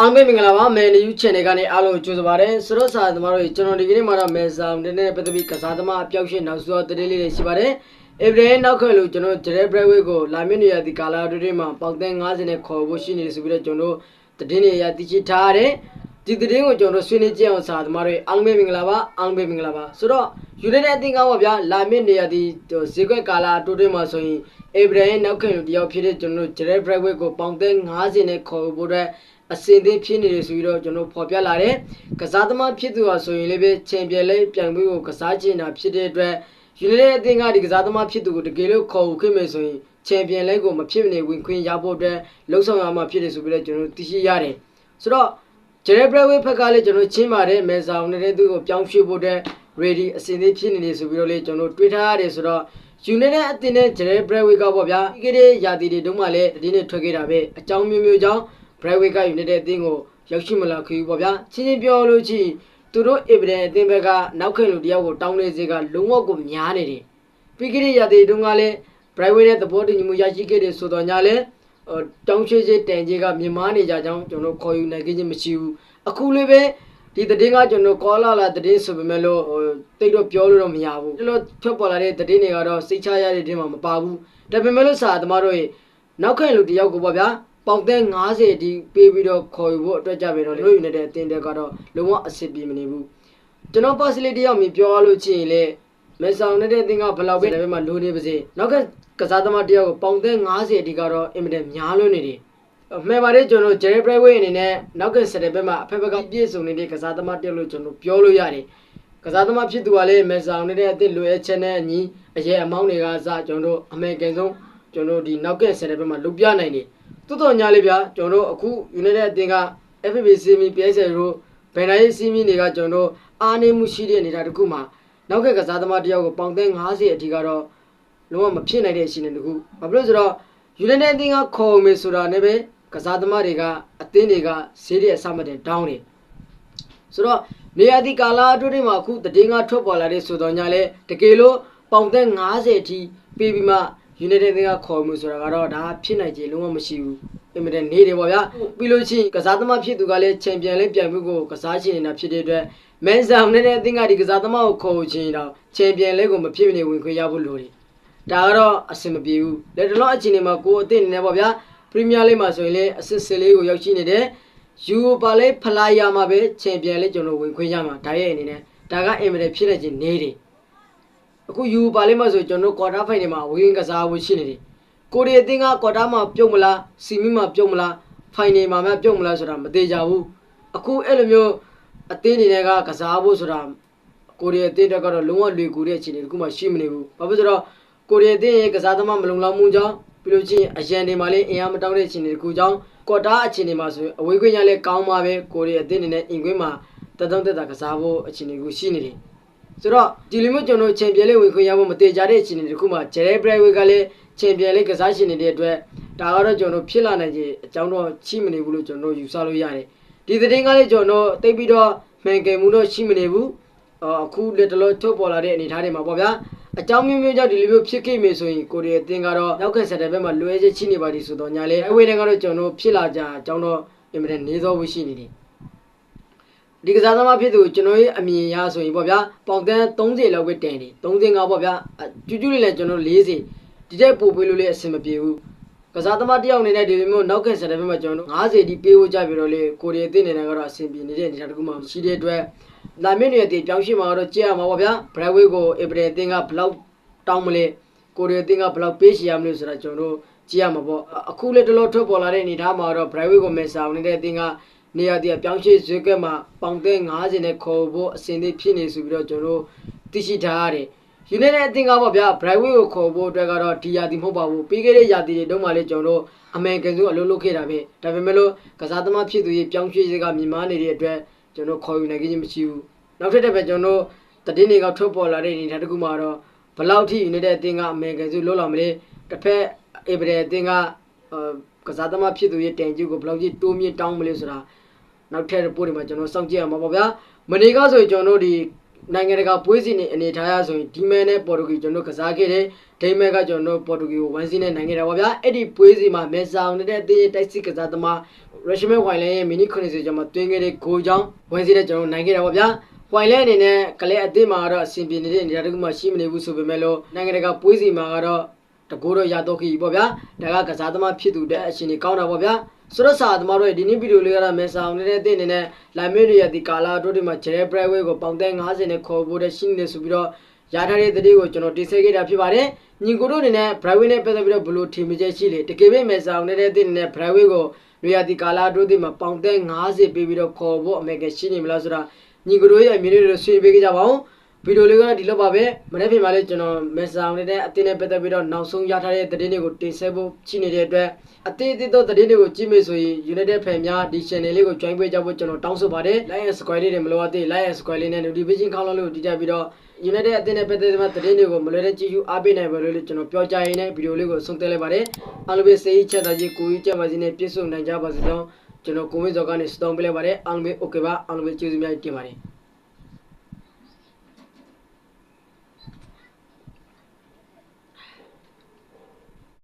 အားလုံးပဲမင်္ဂလာပါမယ်နယူး channel ကနေအားလုံးကိုကြိုဆိုပါရစေဆိုတော့စာသမားတို့ကျွန်တော်ဒီကနေ့မှာတော့မယ်ဆောင်တဲ့နဲ့ပတ်သက်ပြီးကစားသမားအပြောက်ရှင်နောက်ဆုံးသတင်းလေးတွေရှိပါတယ်ဧပြီနောက်ခွဲလို့ကျွန်တော်ဂျရက်ဘရက်ဝေးကိုလာမင်းနေရဒီကာလာတွေမှာပေါက်တဲ့90နဲ့ခေါ်ဖို့ရှိနေတယ်ဆိုပြီးတော့ကျွန်တော်သတင်းတွေရသိချထားရတယ်ဒီသတင်းကိုကျွန်တော်ဆွေးနွေးကြအောင်စာသမားတွေအားလုံးပဲမင်္ဂလာပါအားလုံးပဲမင်္ဂလာပါဆိုတော့ယူနိုက်တက်အသင်းကောင်းပါဗျာလာမင်းနေရဒီဇေကွက်ကာလာတိုတွေမှာဆိုရင်ဧပြီနောက်ခွဲလို့တယောက်ဖြစ်တဲ့ကျွန်တော်ဂျရက်ဘရက်ဝေးကိုပေါက်တဲ့90နဲ့ခေါ်ဖို့အတွက် အစင်သင်းဖြစ်နေတယ်ဆိုပြီးတော့ကျွန်တော်ဖော်ပြလာတယ်။ကစားသမားဖြစ်သူဟာဆိုရင်လည်းပဲချန်ပီယံလိပြိုင်ပွဲကိုကစားချင်တာဖြစ်တဲ့အတွက်ယူနိုက်တက်အသင်းကဒီကစားသမားဖြစ်သူကိုတကယ်လို့ခေါ်ယူခဲ့မယ်ဆိုရင်ချန်ပီယံလိကိုမဖြစ်မနေဝင်ခွင့်ရဖို့အတွက်လှုံ့ဆော်ရမှာဖြစ်တယ်ဆိုပြီးတော့ကျွန်တော်သိရှိရတယ်။ဆိုတော့ဂျယ်ဘရဝေးဖက်ကလည်းကျွန်တော်ချင်းပါတယ်မဲဆောင်နေတဲ့သူကိုပြောင်းရွှေ့ဖို့အတွက် ready အစင်သင်းဖြစ်နေတယ်ဆိုပြီးတော့လေကျွန်တော်တွေးထားရတယ်ဆိုတော့ယူနိုက်တက်အသင်းနဲ့ဂျယ်ဘရဝေးကပေါ့ဗျာဒီကနေ့ရာသီတွေတုန်းကလည်းဒီနေ့ထွက်ခဲ့တာပဲအကြောင်းမျိုးမျိုးကြောင့် Brightway ကယူနေတဲ့အသင်းကိုရောက်ရှိမလာခီးပေါ့ဗျာချင်းချင်းပြောလို့ချင်းသူတို့ Evidence အသင်းဘက်ကနောက်ခင်လူတယောက်ကိုတောင်းနေစေကလုံးဝကိုများနေတယ်ပြီးကြတဲ့ရတဲ့တုန်းကလည်း Brightway နဲ့သဘောတူညီမှုရရှိခဲ့တယ်ဆိုတော့ညာလဲတောင်းချေချေတန်ကြီးကမြင်မာနေကြကြောင်းကျွန်တော်ခေါ်ယူနိုင်ခြင်းမရှိဘူးအခုလေးပဲဒီတည်င်းကကျွန်တော်ကောလာလာတည်င်းဆိုပေမဲ့လို့ဟိုတိတ်တော့ပြောလို့တော့မရဘူးကျွန်တော်ထွက်ပေါ်လာတဲ့တည်င်းတွေကတော့စိတ်ချရတဲ့တင်းမှာမပါဘူးဒါပေမဲ့လို့စာသမားတို့ရဲ့နောက်ခင်လူတယောက်ကိုပေါ့ဗျာ ပေါင်တဲ့90အထိပေးပြီးတော့ခေါ်ယူဖို့အတွက်ကြပဲတော့လို့ယူနေတဲ့အတင်းတက်ကတော့လုံးဝအဆင်ပြေမနေဘူးကျွန်တော် facility ရောက်မြင်ပြောရလို့ချင်းလေမဆောင်နေတဲ့အတင်းကဘယ်လောက်ပဲဒါပေမဲ့လိုနေပါစေနောက်ကကစားသမားတယောက်ကိုပေါင်တဲ့90အထိကတော့အင်မတန်များလွန်းနေတယ်မှန်ပါတယ်ကျွန်တော် Jerry Brightway အနေနဲ့နောက်ကစတဲ့ဘက်မှာအဖက်ဘက်ကပြည့်စုံနေတဲ့ကစားသမားတယောက်လို့ကျွန်တော်ပြောလို့ရတယ်ကစားသမားဖြစ်သူကလည်းမဆောင်နေတဲ့အသစ်လိုအပ်ချက်နဲ့အညီအရေးအမောင်းတွေကစကျွန်တော်အမေကန်ဆုံးကျွန်တော်ဒီနောက်ကစတဲ့ဘက်မှာလုပ်ပြနိုင်တယ် တိုးတော်ညာလေးဗျာကျွန်တော်အခု United အသင်းက FFP စီမီ PSL တို့ဘယ်နိုင်စီမီတွေကကျွန်တော်အားနေမှုရှိတဲ့အနေအထားတစ်ခုမှာနောက်ကကစားသမားတယောက်ကိုပေါင်သိန်း90အထိကတော့လုံးဝမဖြစ်နိုင်တဲ့အခြေအနေတစ်ခုဘာဖြစ်လို့ဆိုတော့ United အသင်းကခေါ်မယ်ဆိုတာနဲ့ပဲကစားသမားတွေကအသင်းတွေကဈေးတွေအဆမတန်တောင်းတယ်ဆိုတော့နေရာဒီကာလာအတွင်းမှာအခုတည်ငါထွက်ပေါ်လာတဲ့ဆိုတော့ညာလဲတကယ်လို့ပေါင်သက်90အထိပေးပြီးမှ United ကခေါ်မှုဆိုတာကတော့ဒါဖြစ်နိုင်ခြေလုံးဝမရှိဘူးအင်မတန်နေတယ်ပေါ့ဗျာပြီးလို့ချင်းကစားသမားဖြစ်သူကလည်းချန်ပီယံလေးပြိုင်မှုကိုကစားချင်နေတာဖြစ်တဲ့အတွက်မန်ဆာနဲ့တဲ့အသင်းကဒီကစားသမားကိုခေါ်ချင်တော့ချန်ပီယံလေးကိုမဖြစ်မနေဝင်ခွင့်ရဖို့လိုတယ်ဒါကတော့အဆင်မပြေဘူးလက်တလုံးအချိန်တွေမှာကိုအသင်းနေနေပေါ့ဗျာပရီးမီးယားလိမှာဆိုရင်လည်းအဆစ်စစ်လေးကိုရောက်ရှိနေတယ်ယူရိုပါလေးဖလာယာမှာပဲချန်ပီယံလေးကျွန်တော်ဝင်ခွင့်ရမှာဒါရဲ့အနေနဲ့ဒါကအင်မတန်ဖြစ်နေခြင်းနေတယ် အခုယူပါလေးမှာဆိုကျွန်တော်ကွာတာဖိုင်တွေမှာဝင်းကစားဖို့ရှိနေတယ်ကိုရီးအသင်းကကွာတာမှာပြုတ်မလားစီမီမှာပြုတ်မလားဖိုင်နယ်မှာမှပြုတ်မလားဆိုတာမသေးကြဘူးအခုအဲ့လိုမျိုးအသင်းတွေနဲ့ကကစားဖို့ဆိုတာကိုရီးအသင်းတွေကတော့လုံးဝလွေကူတဲ့အခြေအနေတခုမှရှိမနေဘူးဘာဖြစ်လို့ဆိုတော့ကိုရီးအသင်းရဲ့ကစားသမားမလုံလောက်မှုကြောင့်ပြီးလို့ချင်းအရန်တွေမှာလည်းအင်အားမတောင်းတဲ့အခြေအနေတခုကြောင့်ကွာတာအခြေအနေမှာဆိုရင်အဝေးခွင့်ရလဲကောင်းပါပဲကိုရီးအသင်းတွေနဲ့အင်ကွင်းမှာတတုံးတက်တာကစားဖို့အခြေအနေကိုရှိနေတယ် ဆိုတော့ဒီလိုမျိုးကျွန်တော်ချန်ပီယံလိဝင်ခွင့်ရဖို့မတည်ကြတဲ့အခြေအနေတခုမှာဂျယ်ဘရိုက်ဝေကလည်းချန်ပီယံလိကစားရှင်နေတဲ့အတွက်ဒါကတော့ကျွန်တော်ဖြစ်လာနိုင်ခြင်းအကြောင်းတော့ရှိမနေဘူးလို့ကျွန်တော်ယူဆလို့ရတယ်ဒီသတင်းကလည်းကျွန်တော်တိတ်ပြီးတော့မှန်ကန်မှုတော့ရှိမနေဘူးအခုလက်တလို့ထုတ်ပေါ်လာတဲ့အနေအထားတွေမှာပေါ့ဗျာအကြောင်းမျိုးမျိုးကြောင့်ဒီလိုမျိုးဖြစ်ခဲ့မယ်ဆိုရင်ကိုရီးယားအသင်းကတော့နောက်ခံဆက်တဲ့ဘက်မှာလွဲချက်ချိနေပါသည်ဆိုတော့ညာလေအဝေးတွေကတော့ကျွန်တော်ဖြစ်လာကြအကြောင်းတော့အင်မတန်နေသောဝရှိနေတယ် ဒီကစားသမားဖြစ်သူကျွန်တော်ရဲ့အမြင်ရဆိုရင်ပေါ့ဗျာပေါင်တန်း30လောက်ပဲတန်တယ်35ပေါ့ဗျာကျူးကျူးလေးလည်းကျွန်တော်40ဒီတဲ့ပို့ပေးလို့လည်းအဆင်မပြေဘူးကစားသမားတယောက်အနေနဲ့ဒီလိုမျိုးနောက်ခံဆက်တဲ့ဘက်မှာကျွန်တော်90ဒီပေးဖို့ကြပြီးတော့လေကိုရီးယားအသင်းအနေနဲ့ကတော့အဆင်ပြေနေတဲ့အနေအထားတစ်ခုမှရှိတဲ့အတွက်လာမင်းတွေအသေးပြောင်းရှိမှာတော့ကြည့်ရမှာပေါ့ဗျာဘရက်ဝေးကိုဧပြီအသင်းကဘလောက်တောင်းမလဲကိုရီးယားအသင်းကဘလောက်ပေးရှိရမလဲဆိုတာကျွန်တော်တို့ကြည့်ရမှာပေါ့အခုလည်းတလို့ထွက်ပေါ်လာတဲ့အနေအထားမှာတော့ဘရက်ဝေးကိုမဲဆောင်နေတဲ့အသင်းက နေရာတည်းပြောင်းရှိရွေးကက်မှာပေါင်တဲ့90နဲ့ခေါ်ဖို့အဆင်သင့်ဖြစ်နေဆိုပြီးတော့ကျွန်တော်တို့သိရှိထားရတယ်ယူနိုက်တက်အသင်းကပေါ့ဗျာဘရိုက်ဝေးကိုခေါ်ဖို့အတွက်ကတော့ဒီယာတီမဟုတ်ပါဘူးပြီးခဲ့တဲ့ယာတီတွေတုန်းကလည်းကျွန်တော်တို့အမေရိကန်စုအလုပ်လုပ်ခဲ့တာပဲဒါပေမဲ့လို့ကစားသမားဖြစ်သူရဲ့ပြောင်းရွှေ့စေကမြင်မာနေတဲ့အတွက်ကျွန်တော်ခေါ်ယူနိုင်ခြင်းမရှိဘူးနောက်ထပ်တစ်ပတ်ကျွန်တော်တို့တည်င်းတွေကထွက်ပေါ်လာတဲ့အနေအထားတစ်ခုမှာတော့ဘလောက်ထိယူနိုက်တက်အသင်းကအမေရိကန်စုလွတ်လာမလဲတစ်ဖက်အေဗရအသင်းကကစားသမားဖြစ်သူရဲ့တန်ကျူကိုဘလောက်ကြီးတိုးမြင့်တောင်းမလဲဆိုတာ နောက်ထပ် report တွေမှာကျွန်တော်စောင့်ကြည့်ရမှာပေါ့ဗျာမနေ့ကဆိုရင်ကျွန်တော်တို့ဒီနိုင်ငံတကာပွဲစဉ်တွေအနေထားရဆိုရင်ဒီမဲနဲ့ပေါ်တူဂီကျွန်တော်ကစားခဲ့တယ်ဒိမဲကကျွန်တော်ပေါ်တူဂီကိုဝိုင်းစီးနဲ့နိုင်ခဲ့တာပါဗျာအဲ့ဒီပွဲစဉ်မှာမဲဆောင်နေတဲ့အသင်းတိုက်စစ်ကစားသမားရရှိမဲဝိုင်လန်ရဲ့မီနီ90ကျော်မှာတွင်းခဲ့တဲ့ဂိုးကြောင့်ဝိုင်းစီးနဲ့ကျွန်တော်နိုင်ခဲ့တာပါဗျာဝိုင်လန်အနေနဲ့ကလေးအသင်းမှာတော့အဆင်ပြေနေတဲ့နေရာတစ်ခုမှရှိမနေဘူးဆိုပေမဲ့လို့နိုင်ငံတကာပွဲစဉ်မှာကတော့တကူတော့ရတော့ခီပေါ့ဗျာဒါကကစားသမားဖြစ်သူတဲ့အရှင်ကြီးကောင်းတာပေါ့ဗျာ ဆိုတော့စာသမားတို့ရဲ့ဒီနေ့ဗီဒီယိုလေးကတော့မဲဆောင်နေတဲ့အသင်းအနေနဲ့လာမင်းတွေရဲ့ဒီကာလာတို့ဒီမှာဂျယ်ဘရက်ဝဲကိုပေါင်တဲ့90နဲ့ခေါ်ဖို့တဲ့ရှင်းနေဆိုပြီးတော့ရထားတဲ့တတိကိုကျွန်တော်တင်ဆက်ခဲ့တာဖြစ်ပါတယ်ညီကိုတို့အနေနဲ့ဘရက်ဝဲနဲ့ပတ်သက်ပြီးတော့ဘလို့ထင်မြင်ချက်ရှိလေတကယ်ပဲမဲဆောင်နေတဲ့အသင်းအနေနဲ့ဘရက်ဝဲကိုလူရဒီကာလာတို့ဒီမှာပေါင်တဲ့90ပေးပြီးတော့ခေါ်ဖို့အမေကရှင်းနေမလားဆိုတာညီကိုတို့ရဲ့အမြင်လေးတွေဆွေးပေးကြပါဦး ဗီဒီယိုလေးကဒီလောက်ပါပဲမနေ့ပြင်မှာလည်းကျွန်တော်မက်ဆာအောင်နေတဲ့အတင်းနဲ့ပတ်သက်ပြီးတော့နောက်ဆုံးရထားတဲ့သတင်းတွေကိုတင်ဆက်ဖို့ရှိနေတဲ့အတွက်အသေးအသေးသောသတင်းတွေကိုကြည့်မယ်ဆိုရင် United Fan များဒီ channel လေးကို join ပေးကြဖို့ကျွန်တော်တောင်းဆိုပါတယ် like and subscribe လေးတွေမလိုအပ်သေး like and subscribe လေးနဲ့ notification ခေါင်းလုံးလေးကိုတီးကြပြီးတော့ United အတင်းနဲ့ပတ်သက်တဲ့သတင်းတွေကိုမလွယ်တဲ့ကြည့်ရှုအားပေးနိုင်ပါလို့ကျွန်တော်ပြောကြရင်းနဲ့ဗီဒီယိုလေးကိုဆုံးသက်လိုက်ပါတယ်အားလုံးပဲစေးချက်တာကြီးကိုကြီးချက်ပါစီနဲ့ပြည့်စုံနိုင်ကြပါစေကြောင်းကျွန်တော်ကိုဝင်းစောကနေစတောင်းပေးလိုက်ပါတယ်အားလုံးပဲ okay ပါအားလုံးပဲကျေးဇူးများတင်ပါတယ်